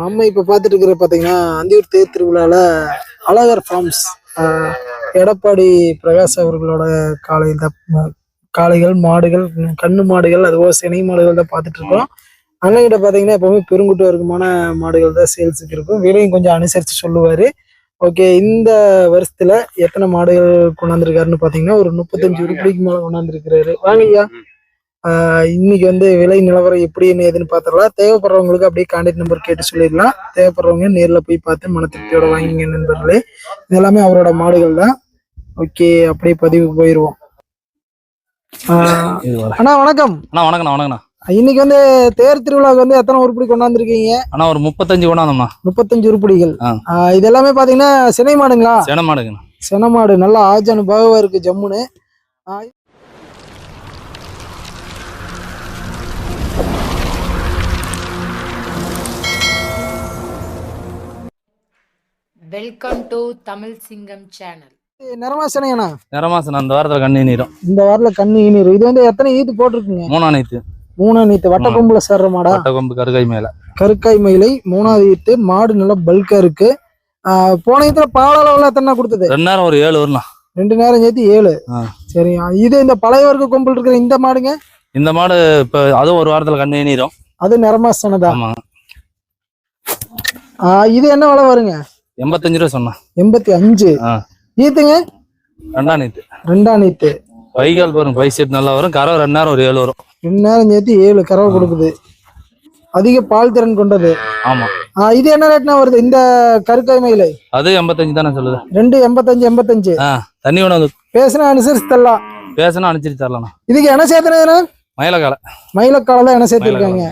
நம்ம இப்போ பார்த்துட்டு இருக்கிற பார்த்தீங்கன்னா அந்தியூர் தேர் திருவிழாவில் அழகர் ஃபார்ம்ஸ் எடப்பாடி பிரகாஷ் அவர்களோட காளை தான் காளைகள் மாடுகள் கண்ணு மாடுகள் அதுபோல் சினை மாடுகள் தான் பார்த்துட்டு இருக்கோம் அண்ணன்கிட்ட பார்த்தீங்கன்னா எப்பவுமே பெருங்குட்டு வர்க்கமான மாடுகள் தான் சேல்ஸுக்கு இருக்கும் விலையும் கொஞ்சம் அனுசரித்து சொல்லுவார். ஓகே இந்த வருஷத்துல எத்தனை மாடுகள் கொண்டாந்துருக்காருன்னு பார்த்தீங்கன்னா ஒரு முப்பத்தஞ்சு உருப்படிக்கு மேலே கொண்டாந்துருக்கிறாரு. வாங்க ஐயா. ஆஹ் இன்னைக்கு வந்து விலை நிலவரம் எப்படி என்ன ஏதுன்னு பார்த்துடலாம். தேவைப்படுறவங்களுக்கு அப்படியே கான்டாக்ட் நம்பர் கேட்டு சொல்லிடலாம். தேவைப்படுறவங்க நேர்ல போய் பார்த்து மன திருப்தியோட வாங்கிங்க நண்பர்களே. இது எல்லாமே அவரோட மாடுகள் தான். ஓகே அப்படியே பதிவுக்கு போயிடுவோம் அண்ணா வணக்கம். அண்ணா வணக்கண்ணா வணக்கண்ணா இன்னைக்கு வந்து தேர் திருவிழாவுக்கு வந்து எத்தனை உருப்படி கொண்டாந்துருக்கீங்க? அண்ணா ஒரு முப்பத்தஞ்சு கொண்டாந்தோம்ண்ணா. முப்பத்தஞ்சு உருப்படிகள். இது எல்லாமே பாத்தீங்கன்னா சினை மாடுங்களா? சேன மாடுங்கண்ணா. சினை மாடு. நல்லா ஆஜானு பாகவா இருக்கு ஜம்முன்னு. வெல்கம் டு தமிழ் சிங்கம் சேனல் இது நிறமா சினையண்ணா நிறமாசம் அந்த வாரத்தில் கண்ணு நீரும். இந்த வாரத்துல கண்ணு ஈனிரு இது வந்து எத்தனை ஈத்து போட்டிருக்குங்க? மூணாம் நீத்து மூணா நீத்து வட்ட கொம்புல சேர்ற மாடா? பட்டை கொம்பு கருகை மேல. கருக்காய் மயிலை மூணாவது ஈத்து. மாடு நல்லா பல்கா இருக்கு. போன ஈத்துல பால் அளவுல எத்தனை கொடுத்தது? ரெண்டு நேரம் ஒரு ஏழு வரலாம். ரெண்டு நேரம் சேர்த்து ஏழு. ஆ. சரி இது இந்த பழைய வர்க்க கொம்பில் இருக்கிற இந்த மாடுங்க? இந்த மாடு இப்போ அதுவும் ஒரு வாரத்தில் கண்ணு நீரும். அது நிறமா சினதா ஆமா ஆஹ் இது என்ன விலை வருங்க? எண்பத்தஞ்சு ரூபா சொன்னான். எண்பத்தி அஞ்சு ஈத்துங்க ரெண்டாம் நீத்து. ரெண்டாம் நீத்து. வைகால் வரும் பை செட் நல்லா வரும் கரை ரெண்டு நேரம் ஒரு ஏழு வரும். ரெண்டு நேரம் சேர்த்து ஏழு கறவை கொடுக்குது. அதிக பால் திறன் கொண்டது. ஆமா. இது என்ன ரேட்னா வருது? இந்த கருக்காய் மயிலை அது எண்பத்தஞ்சு தானே சொல்லுது. ரெண்டு எண்பத்தஞ்சு எண்பத்தஞ்சு. தண்ணி வந்து பேசினா அனுசரிச்சு தரலாம். பேசினா அனுப்பிச்சிட்டு தரலாண்ணா. இதுக்கு என்ன? சேர்த்துனதுன்னா மயிலக்காலை. மயிலக்காலை தான் என்ன சேர்த்திருக்காங்க.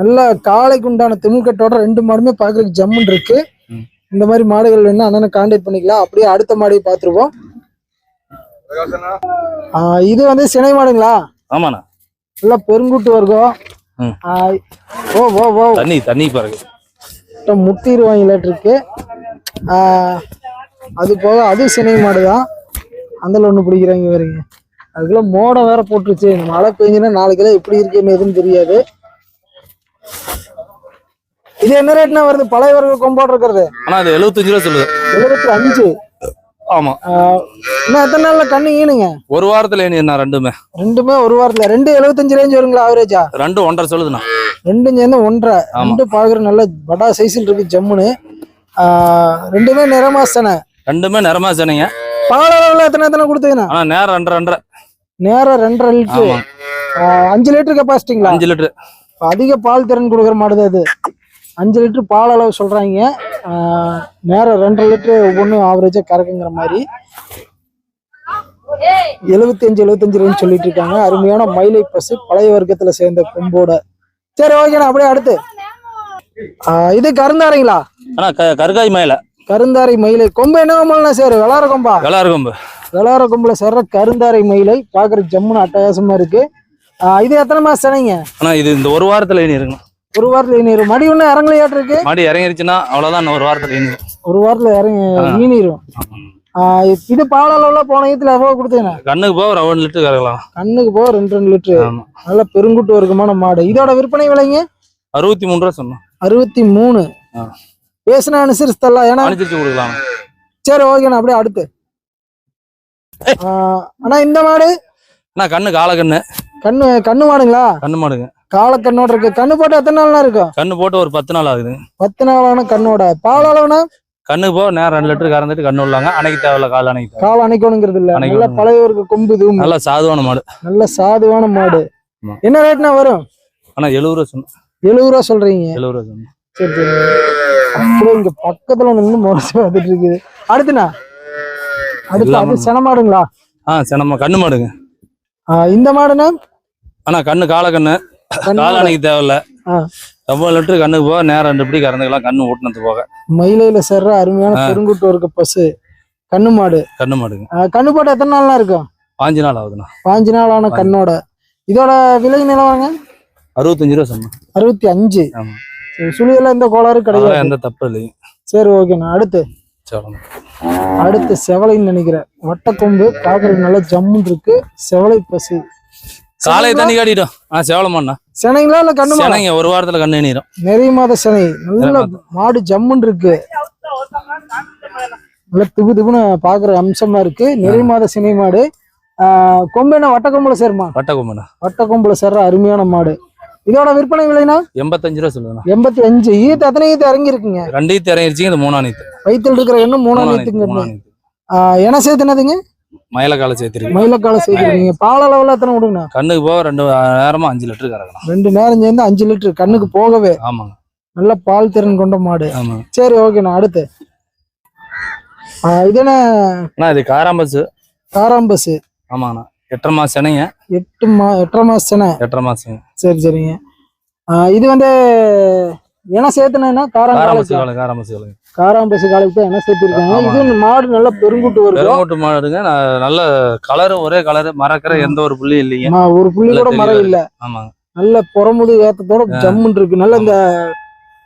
நல்ல காளைக்கு உண்டான திமுக்கட்டோட ரெண்டு மாடுமே பாக்குறதுக்கு ஜம்முன் இருக்கு. இந்த மாதிரி மாடுகள் வேணா அண்ணனை கான்டாக்ட் பண்ணிக்கலாம். அப்படியே அடுத்த மாடையை பார்த்துருவோம். இது வந்து சினை மாடுங்களா? ஆமாண்ணா. நல்லா பெருங்குட்டு வர்க்கம் ஓ ஓ ஓ. தண்ணி தண்ணி பிறகு முத்திடுவாங்களாட்டு இருக்கு. ஆஹ் அது போக அது சினை மாடு தான் அதில் ஒன்று பிடிக்கிறாங்க வேறுங்க அதுக்குள்ள மோடம் வேற போட்டுருச்சு. இந்த மழை பெஞ்சுன்னா நாளைக்கெல்லாம் எப்படி இருக்குன்னு எதுவும் தெரியாது. இது என்ன ரேட்னா வருது? பழைய வர்க்க கொம்போடு இருக்கிறது. ஆனா அது எழுபத்தஞ்சு ரூபா சொல்லுது. எழுபத்தி அஞ்சு ஆமா இன்னும் எத்தனை நாள்ல கண்ணு ஈனுங்க? ஒரு வாரத்துல என்ன ரெண்டுமே. ரெண்டுமே ஒரு வாரத்துல. ரெண்டு எழுபத்தஞ்சு ரேஞ்ச் வருங்களா ஆவரேஜா ரெண்டு ஒன்றரை சொல்லுதுண்ணா. ரெண்டும் சேர்ந்து ஒன்றரை. ரெண்டு பாக்குற நல்ல படா சைஸில் இருக்கு ஜம்முன்னு. ரெண்டுமே நிறமாசனை ரெண்டுமே நிறமா சேனைங்க பால் அளவுல எத்தனை எத்தனை கொடுத்தீங்கண்ணா? ஆனா நேரம் ரெண்டரை ரெண்டரை. நேரம் ரெண்டரை லிட்டரு. அஞ்சு லிட்டர் கெப்பாசிட்டிங்களா அஞ்சு லிட்டரு. அதிக பால் திறன் கொடுக்குற மாடு தான் அது அஞ்சு லிட்டர் பால் அளவு சொல்றாங்க. ஆஹ் நேரம் ரெண்டரை லிட்டர் ஒவ்வொன்றும் ஆவரேஜா கறக்குங்கிற மாதிரி. எழுபத்தஞ்சு எழுபத்தஞ்சு ரேஞ்ச் சொல்லிட்டு இருக்காங்க. அருமையான மயிலை பசு பழைய வர்க்கத்துல சேர்ந்த கொம்போட. சரி ஓகேண்ணா அப்படியே அடுத்து. இது கருந்தாரைங்களா? கருகாய் மேல கருந்தாரை மயிலை. கொம்பு என்ன கொம்புலாம் சார்? வெளார கொம்பா? விளாறு கொம்பு. வெளார கொம்புல சேர்ற கருந்தாரை மயிலை பாக்குற ஜம்முன்னு அட்டகாசமா இருக்கு. இது எத்தனை மாசம் சனைங்க ஆனா இது இந்த ஒரு வாரத்துல இனி இருக்குங்க ஒரு வாரத்துல ஈனிரும் மடி ஒன்றும் இறங்கலையாட்டு இருக்கு மாடி இறங்கிருச்சுன்னா அவ்வளவுதான் ஒரு வாரத்துல ஒரு வாரத்துல இறங்கி. ஈனிரும் இது பால் அளவுல போன ஈத்துல எவ்வளவு கொடுத்தீங்க? கண்ணுக்கு போக ஒன் லிட்டர் கறக்கலாம். கண்ணுக்கு போக ரெண்டு ரெண்டு லிட்டரு. நல்ல பெருங்குட்டு வர்க்கமான மாடு. இதோட விற்பனை விலைங்க? அறுபத்தி மூணு ரூபா சொன்னோம். அறுபத்தி மூணு. பேசினா அனுசரிச்சு தரலாம் ஏன்னா அனுப்பிச்சு கொடுக்கலாம். சரி ஓகேண்ணா அப்படியே அடுத்து. அண்ணா இந்த மாடு? ஆனா கண்ணு கால கண்ணு கண்ணு கண்ணு மாடுங்களா? கண்ணு மாடுங்க. காலக்கண்ணோட இருக்கு. கண்ணு போட்டு எத்தனை நாள்னா இருக்கும்? கண்ணு போட்டு ஒரு பத்து நாள் ஆகுது. பத்து நாளான கண்ணோட. பால் அளவுனா கண்ணுக்கு போக நேரம் ரெண்டு லிட்டர் கறந்துட்டு கண்ணு உள்ளாங்க. அணைக்கு தேவையில்ல கால் அணைக்கு கால் அணைக்கணுங்கிறது இல்ல. நல்ல அணைக்கணும். பழைய ஒரு கொம்பு இதுவும் நல்ல சாதுவான மாடு. நல்ல சாதுவான மாடு. என்ன ரேட்னா வரும்? ஆனா எழுபது ரூபா சொன்னோம் எழுபது ரூபா சொல்றீங்க. எழுபது ரூபா சொன்னோம் சரி சரி. அப்படியே இங்க பக்கத்துல நின்று முறைச்சு வந்துட்டு இருக்குது. அடுத்துண்ணா? அடுத்து அது சென மாடுங்களா? ஆ நம்ம கண்ணு மாடுங்க. இந்த மாடுனா ஆனா கண்ணு கால கண்ணு. கால். அணைக்கு தேவையில்ல. எவ்வளவு லிட்டர் கண்ணுக்கு போக நேரம் ரெண்டு படி கறந்துக்கலாம் கண்ணு ஓட்டுனது போக. மயிலையில சேர்ற அருமையான ஆ. பெருங்குட்டு இருக்க பசு கண்ணு மாடு. கண்ணு மாடுங்க. கண்ணு போட்டு எத்தனை நாள்லாம் இருக்கும்? பாஞ்சு நாள் ஆகுதுண்ணா. பாஞ்சு நாள் ஆன கண்ணோட. இதோட விலை நிலவாங்க அறுபத்தஞ்சு ரூபா சொன்னோம் அறுபத்தி அஞ்சு. சுழியெல்லாம் எந்த கோளாறு கிடையாது. எந்த தப்பு இல்லைங்க. சரி ஓகேண்ணா அடுத்து. அடுத்து செவலைன்னு நினைக்கிறேன் வட்டக்கொம்பு பார்க்கறதுக்கு நல்லா ஜம்முன்னு இருக்கு. செவலை பசு. காலை தண்ணி காட்டிட்டோம். ஆ சேவலமாண்ணா சென்னைங்களா இல்ல கண்ணு மாடா? சேனைங்க ஒரு வாரத்துல கண்ணு நீரும். நிறைய மாத சென்னை. நல்ல மாடு ஜம்முன்னு இருக்கு. நல்ல திபு திபுன்னு பாக்குற அம்சமா இருக்கு. நிறைய மாத சினை மாடு. ஆஹ் கொம்பு என்ன? வட்ட கொம்புல சேருமா வட்ட கொம்புண்ணா வட்ட கொம்புல சேர்ற அருமையான மாடு. இதோட விற்பனை விலைனா? எண்பத்தஞ்சு ரூபா சொல்லுங்கண்ணா எண்பத்தி அஞ்சு ஈத்து அத்தனை ஈத்து இறங்கி இருக்குங்க ரெண்டு இறங்கிருச்சிங்க இது மூணா நீத்து வயித்துல இருக்கிற எண்ணம் மூணாம் மூணா ஈத்துங்க மூணா நீத்து என்ன சேர்த்துனதுங்க மயில காலை சேர்த்திருக்கு மயிலக்கால சேர்த்துருக்கீங்க. பால் அளவுல எத்தனை விடுங்கண்ணா? கண்ணுக்கு போக ரெண்டு நேரமா அஞ்சு லிட்டர் கறக்கணும். ரெண்டு நேரம் சேர்ந்து அஞ்சு லிட்டர் கண்ணுக்கு போகவே. ஆமாங்க. நல்ல பால் திறன் கொண்ட மாடு. ஆமாங்க சரி ஓகேண்ணா அடுத்து. இது என்ன? இது காராம்பஸ் காராம்பஸ் ஆமாங்கண்ணா எட்டரை மாசம் சென்னைங்க எட்டு மா எட்டரை மாசம் தானே எட்டரை மாசங்க. சரி சரிங்க. இது வந்து என்ன சேர்த்துனா காராம்பஸ் காலை காராம்பஸ் காலை காராம்பஸ் காலைக்கு தான் என்ன சேர்த்திருக்காங்க. இது மாடு நல்ல பெருங்குட்டு வரும் பெருங்கோட்டு மாடுங்க நல்ல கலரு ஒரே கலரு மறக்கிற எந்த ஒரு புள்ளியும் இல்லைங்க. ஒரு புள்ளி கூட மரம் இல்ல ஆமாங்க. நல்ல புறமுது ஏத்தத்தோட ஜம்முன்னு இருக்கு. நல்ல இந்த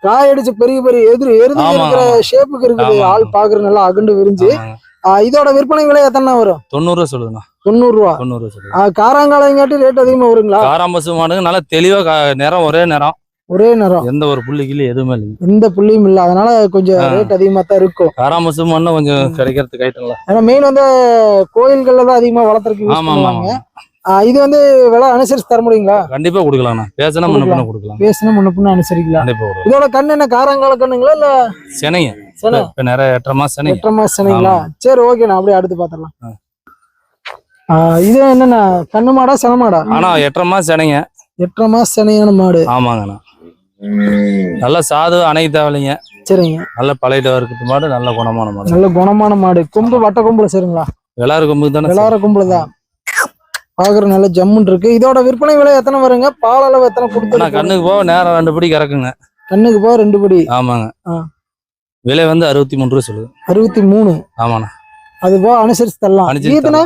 காய் அடிச்ச பெரிய பெரிய எதிர் எருது இருக்கிற. ஷேப்புக்கு இருக்குது. ஆள். பாக்குற நல்லா அகண்டு விரிஞ்சு. இதோட விற்பனை விலை எத்தனை வரும்? தொண்ணூறு ரூபா சொல்லுங்கண்ணா தொண்ணூறு ரூபா. தொண்ணூறு ரூபா சொல்லுங்க காராங்காலங்காட்டி ரேட் அதிகமா வருங்களா? காராம்பசு மாடுங்க நல்லா தெளிவா நிறம் ஒரே நிறம். ஒரே நேரம் எந்த ஒரு புள்ளி கிள்ளி எதுவுமே இல்லைங்க. எந்த புள்ளியும் இல்ல. அதனால கொஞ்சம். ரேட் அதிகமா தான் இருக்கும். காராம்பசு மண்ணு கொஞ்சம் கிடைக்கிறதுக்கு ஆயிட்டுங்களா ஏன்னா மெயின் வந்து கோயில்கள்ல தான் அதிகமா வளர்த்துறதுக்கு யூஸ் ஆமா இது வந்து விலை அனுசரிச்சு தர முடியுங்களா? கண்டிப்பா கொடுக்கலாம்ண்ணா பேசினா முன்ன பண்ண கொடுக்கலாம். பேசினா முன்ன பின்ன அனுசரிக்கலாம். கொடுக்கலாம். இதோட கண்ணு என்ன? காராங்கால கண்ணுங்களா இல்ல? சென்னைங்க சென. இப்ப நிறைய எட்டரை மாசம் எட்டரை மாசம் சென்னைங்களா சரி ஓகே நான் அப்படியே அடுத்து பாத்திரலாம் இது என்னண்ணா? கண்ணு மாடா சென மாடா? ஆனா எட்டரை மாசம் சென்னைங்க எட்டரை மாசம் சென்னையான மாடு. ஆமாங்கண்ணா நல்ல சாது அணைக்கு தேவையில்லைங்க. சரிங்க. நல்ல பழைய இருக்கிறது மாடு நல்ல குணமான மாடு. நல்ல குணமான மாடு. கொம்பு வட்ட கொம்புல சரிங்களா? விளாறு கொம்புக்கு தானே விளாட கொம்புல தான் பாக்குற நல்ல ஜம்முன் இருக்கு. இதோட விற்பனை விலை எத்தனை வருங்க? பால் அளவு எத்தனை கொடுத்து கண்ணுக்கு போக நேரம் ரெண்டு படி கறக்குங்க. கண்ணுக்கு போக ரெண்டு படி. ஆமாங்க. ஆ. விலை வந்து அறுபத்தி மூணு ரூபா சொல்லுது. அறுபத்தி மூணு. ஆமாண்ணா. அது போக அனுசரிச்சு தரலாம். ஈத்துனா?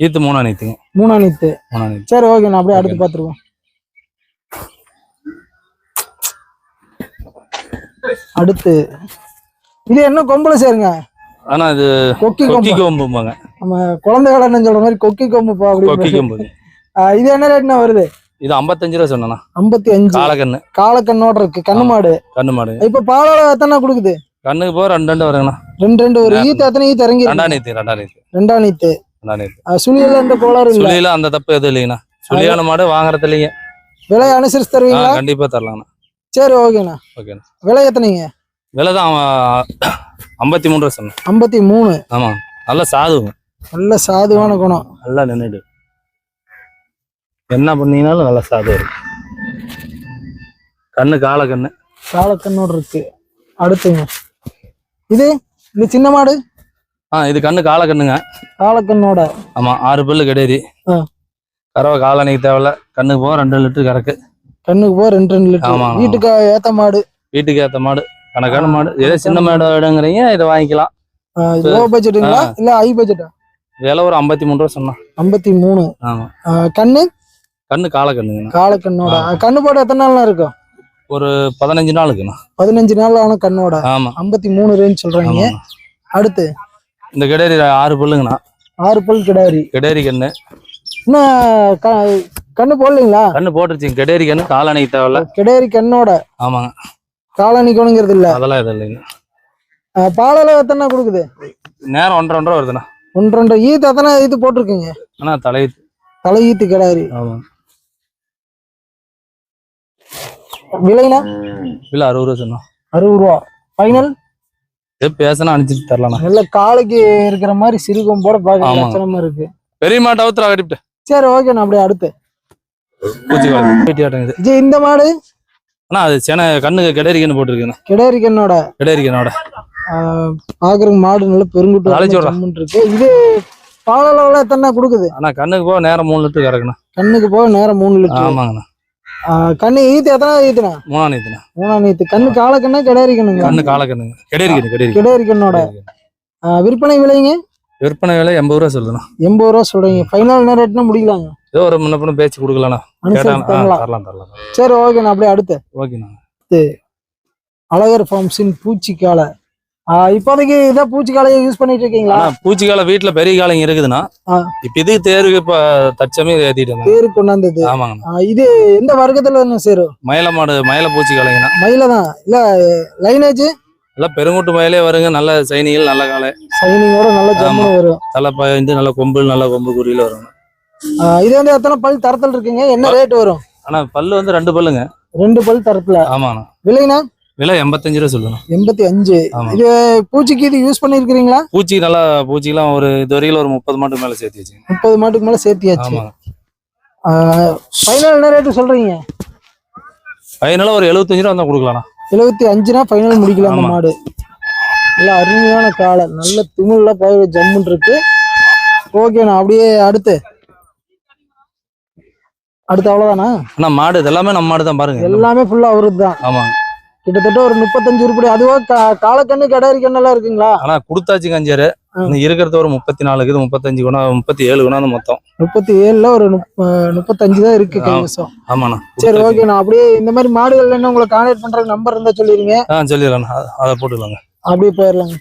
ஈத்து மூணா நீத்துங்க மூணா நீத்து மூணா நீத்து சரி ஓகே நான் அப்படியே அடுத்து. பாத்துருவோம். அடுத்து. இது என்ன கொம்புல சேருங்க? ஆனா இது கொக்கி கொக்கி கொம்பு கொம்பும்பாங்க. நம்ம குழந்தை வேலைன்னு சொல்ற மாதிரி கொக்கி கொம்பு கொக்கி கொம்பு. இது என்ன ரேட்னா வருது? இது ஐம்பத்தஞ்சு ரூபா சொன்னா ஐம்பத்தி அஞ்சு. காலக்கண்ணு. காலக்கண்ணோட இருக்கு. கண்ணு. மாடு. கண்ணு மாடு. இப்ப பாலால எத்தனை கொடுக்குது? கண்ணுக்கு போக ரெண்டு ரெண்டு வருங்கண்ணா. ரெண்டு ரெண்டு ஒரு ஈத்து எத்தனை? ஈத்து இறங்கி ரெண்டா இருக்கு? நீத்து ரெண்டா நீத்து ரெண்டா நீத்து ரெண்டா நீத்து சுழியில எந்த கோளாறு சுழியில அந்த தப்பு எதுவும் இல்லைங்கண்ணா. சுழியான மாடு வாங்குறது இல்லைங்க விலை அனுசரிச்சு தருவீங்களா? கண்டிப்பா தரலாங்கண்ணா. சரி ஓகேண்ணா. ஓகேண்ணா. விலை எத்தனைங்க? விலை தான் ஐம்பத்தி மூணு ரூபா சொன்னேன். ஐம்பத்தி மூணு ஆமா. நல்ல சாதுங்க நல்ல சாதுவான குணம். நல்லா நின்றுடு என்ன பண்ணீங்கனாலும் நல்லா சாது இருக்கு. கண்ணு கால கண்ணு. காலக்கண்ணோட இருக்கு. அடுத்துங்க. இது இது சின்ன மாடு? ஆ இது கண்ணு கால கண்ணுங்க. காலக்கண்ணோட ஆமா ஆறு பல்லு கிடையாது. கறவை காலனிக்கு தேவையில்ல. கண்ணுக்கு போக ரெண்டு லிட்டர் கறக்கு. கண்ணுக்கு போக ரெண்டு ரெண்டு லிட்டர். வீட்டுக்கு ஏத்த மாடு. வீட்டுக்கு ஏத்த மாடு கணக்கான மாடு. ஏதோ சின்ன மாடு வேணுங்கிறீங்க இதை வாங்கிக்கலாம். லோ பட்ஜெட்டுங்களா. இல்ல ஹை பட்ஜெட்டா விலை ஒரு ஐம்பத்தி மூணு ரூபா சொன்னா. ஐம்பத்தி மூணு. ஆமா. ஆஹ் கண்ணு? கண்ணு கால கண்ணுங்கண்ணா. காலக்கண்ணோட. கண்ணு போட எத்தனை நாள்லாம் இருக்கும்? ஒரு பதினஞ்சு நாளுக்குண்ணா. பதினஞ்சு நாள் ஆன கண்ணோட. ஆமா. ஐம்பத்தி மூணு ரேஞ்ச் சொல்றாங்க. அடுத்து? இந்த கிடேரி ஆறு பல்லுங்கண்ணா. ஆறு பல் கிடாரி. கிடேரி கண்ணு. இன்னும் கண்ணு போடலீங்களா? கண்ணு போட்டுருச்சுங்க கிடேரி கண்ணு காலனிக்கு தேவையில்ல. கிடாரி கண்ணோட. ஆமாங்க. காலனிக்கணுங்கிறது இல்ல. அதெல்லாம் எதுவும் இல்லைங்க. பாலளவு எத்தனை கொடுக்குது? நேரம் ஒன்றரை ஒன்றரை வருதுண்ணா. ஒன்று ரெண்டு ஈத்து எத்தனை ஈத்து போட்டிருக்கீங்க? ஆனா தலை தலை ஈத்து கிடாரி. ஆமா விலைனா இல்ல அறுபது ரூபா சொன்னோம். அறுபது ரூபா. ஃபைனல் பேசினா அனுப்பிச்சிட்டு தரலாண்ணா. நல்ல காலைக்கு இருக்கிற மாதிரி சிறுகம் போட பார்க்க இருக்கு. பெரிய மாட்டை ஊத்துறா கட்டிவிட்டு சரி ஓகே நான் அப்படியே அடுத்து. இந்த மாடு? அண்ணா அது சென கண்ணுக்கு கிடேரி கண்ணு போட்டிருக்குண்ணா. கிடாரி கண்ணோட கிடேரி கண்ணோட ஆஹ் பாக்குறதுக்கு மாடு நல்ல பெருங்குட்டு. ஜம்முன்னு இருக்கு. இது பாலளவுல எத்தனை கொடுக்குது? ஆனா கண்ணுக்கு போக நேரம் மூணு லிட்டர் கறக்குண்ணா. கண்ணுக்கு போக நேரம் மூணு லிட்டர். ஆமாங்கண்ணா. கண்ணு ஈத்து எத்தனை ஈத்துனா? மூணா நீத்துண்ணா மூணாம் ஈத்து. கண்ணு கால கண்ணா கிடாரி கண்ணுங்க கண்ணு கால கண்ணுங்க கிடேரி கண்ணு கிடேரி கிடாரி கண்ணோட ஆஹ் விற்பனை விலைங்க? விற்பனை விலை எண்பது ரூபா சொல்லுண்ணா எண்பது ரூபா சொல்றீங்க. ஃபைனல் என்ன ரேட்னா முடிக்கலாங்க. ஏதோ ஒரு முன்ன பின்ன பேச்சு கொடுக்கலாண்ணா. தரலாம். தரலாம் சரி ஓகே நான் அப்படியே அடுத்து. ஓகேண்ணா. அழகர் ஃபார்ம்ஸின் பூச்சிக்கால. இப்போதைக்கு இதான் பூச்சிக்காலையை யூஸ் பண்ணிட்டு இருக்கீங்களா? பூச்சிக்கால வீட்டுல பெரிய காலைங்க இருக்குதுண்ணா. ஆ. இப்ப இது தேர்வுக்கு இப்ப தச்சமே ஏத்திட்டு பேரு கொண்டாந்தது. ஆமாங்கண்ணா. ஆஹ் இது எந்த வர்க்கத்துல என்ன சேரும்? மயில மாடு மயில பூச்சி காலைங்கண்ணா மயில தான் இல்ல லைனேஜ் எல்லாம் பெருங்குட்டு மயிலே வருங்க. நல்ல சைனிகள் நல்ல காலை சைனிங்கோட நல்ல ஜம்முன்னு வரும். தலை பாய்ந்து நல்ல கொம்பு நல்ல கொம்பு குறியில வரும் இது வந்து எத்தனை பல் தரத்தில் இருக்குங்க? என்ன ரேட் வரும்? ஆனா பல்லு வந்து ரெண்டு பல்லுங்க. ரெண்டு பல் தரத்துல. ஆமாண்ணா விலைனா? விலை எண்பத்தஞ்சு ரூபா சொல்லணும் எண்பத்தி அஞ்சு. இது பூச்சிக்கு இது யூஸ் பண்ணிருக்கீங்களா பூச்சி நல்லா பூச்சிக்கெல்லாம் ஒரு இது வரையில ஒரு முப்பது மாட்டுக்கு மேல சேர்த்து வச்சுங்க முப்பது மாட்டுக்கு மேல சேர்த்தியாச்சு. ஃபைனல் என்ன ரேட்டு சொல்றீங்க? ஃபைனலா ஒரு எழுபத்தஞ்சு ரூபா வந்தா கொடுக்கலாம்ண்ணா எழுபத்தி அஞ்சுனா ஃபைனல் முடிக்கலாம் அந்த ஆமா. மாடு. நல்ல அருமையான காலை நல்ல திமிழ்ல பயிர் ஜம்முன் இருக்கு. ஓகேண்ணா அப்படியே அடுத்து. அடுத்து அவ்வளவுதானா? ஆனா மாடு எல்லாமே நம்ம மாடு தான் பாருங்க. எல்லாமே ஃபுல்லா அவருக்கு தான். ஆமாங்க கிட்டத்தட்ட ஒரு முப்பத்தஞ்சு உருப்படி. அதுவோ காலக்கண்ணு கிடாரி கண்ணெல்லாம் இருக்குங்களா? ஆனா கொடுத்தாச்சு கஞ்சாரு இருக்கிறது ஒரு முப்பத்தி நாலு இருக்குது முப்பத்தஞ்சு குணம் முப்பத்தி ஏழு குணம் மொத்தம். முப்பத்தி ஏழுல ஒரு முப்ப- முப்பத்தஞ்சு தான் இருக்கு. கைவசம் ஆமாண்ணா சரி கொடுத்தாச்சு. ஓகேண்ணா. அப்படியே இந்த மாதிரி மாடுகள் என்ன உங்களை கான்டாக்ட் பண்ற நம்பர் இருந்தா சொல்லிருங்க ஆ சொல்லிடலாண்ணா. அ- அதை போட்டுக்கலாங்க. அப்படியே போயிடலாங்க.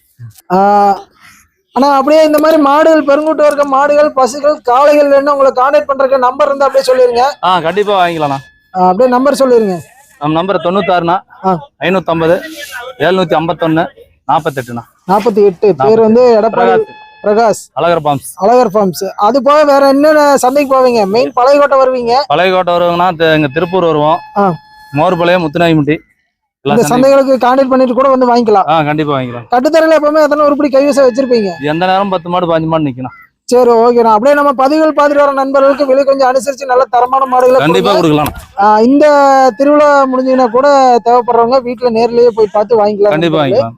ஆனா அப்படியே இந்த மாதிரி மாடுகள் பெருங்கூட்டம் இருக்க மாடுகள் பசுகள் காளைகள் வேணும் உங்களை கான்டாக்ட் பண்றதுக்கு நம்பர் இருந்தா அப்படியே சொல்லிருங்க ஆ கண்டிப்பா வாங்கிக்கலாம்ண்ணா அப்படியே நம்பர் சொல்லிருங்க நம்ம நம்பர் தொண்ணூத்தாறுண்ணா ஆ. ஐநூத்தம்பது எழுநூத்தி ஐம்பத்தொன்னு நாற்பத்தெட்டுண்ணா நாற்பத்தி எட்டு பேர் வந்து Edappadi Prakash. Azhagar palms Azhagar farms. அது போக வேற என்னென்ன சந்தைக்கு போவீங்க? மெயின் பழையகோட்டை வருவீங்க. பழையகோட்டை வருவாங்கன்னா இங்க திருப்பூர் வருவோம். மோர்பாளையம் முத்துநாய்முட்டி. இந்த சந்தைகளுக்கு கான்டாக்ட் பண்ணிட்டு கூட வந்து வாங்கிக்கலாம். ஆ கண்டிப்பா வாங்கிக்கலாம். கட்டுத்தரையில எப்பவுமே எத்தனை உருப்படி கைவசம் வச்சிருப்பீங்க? எந்த நேரம் பத்து மாடு பாஞ்சு மாடு நிக்கணும். சரி ஓகேண்ணா அப்படியே நம்ம பதிவுகள் பார்த்துட்டு வர நண்பர்களுக்கு விலை கொஞ்சம் அனுசரிச்சு நல்ல தரமான மாடுகளை கண்டிப்பா. கொடுக்கலாம். இந்த திருவிழா முடிஞ்சீங்கன்னா கூட தேவைப்படுறவங்க வீட்டுல நேர்லயே போய் பார்த்து வாங்கிக்கலாம் கண்டிப்பா வாங்கிக்கலாம்.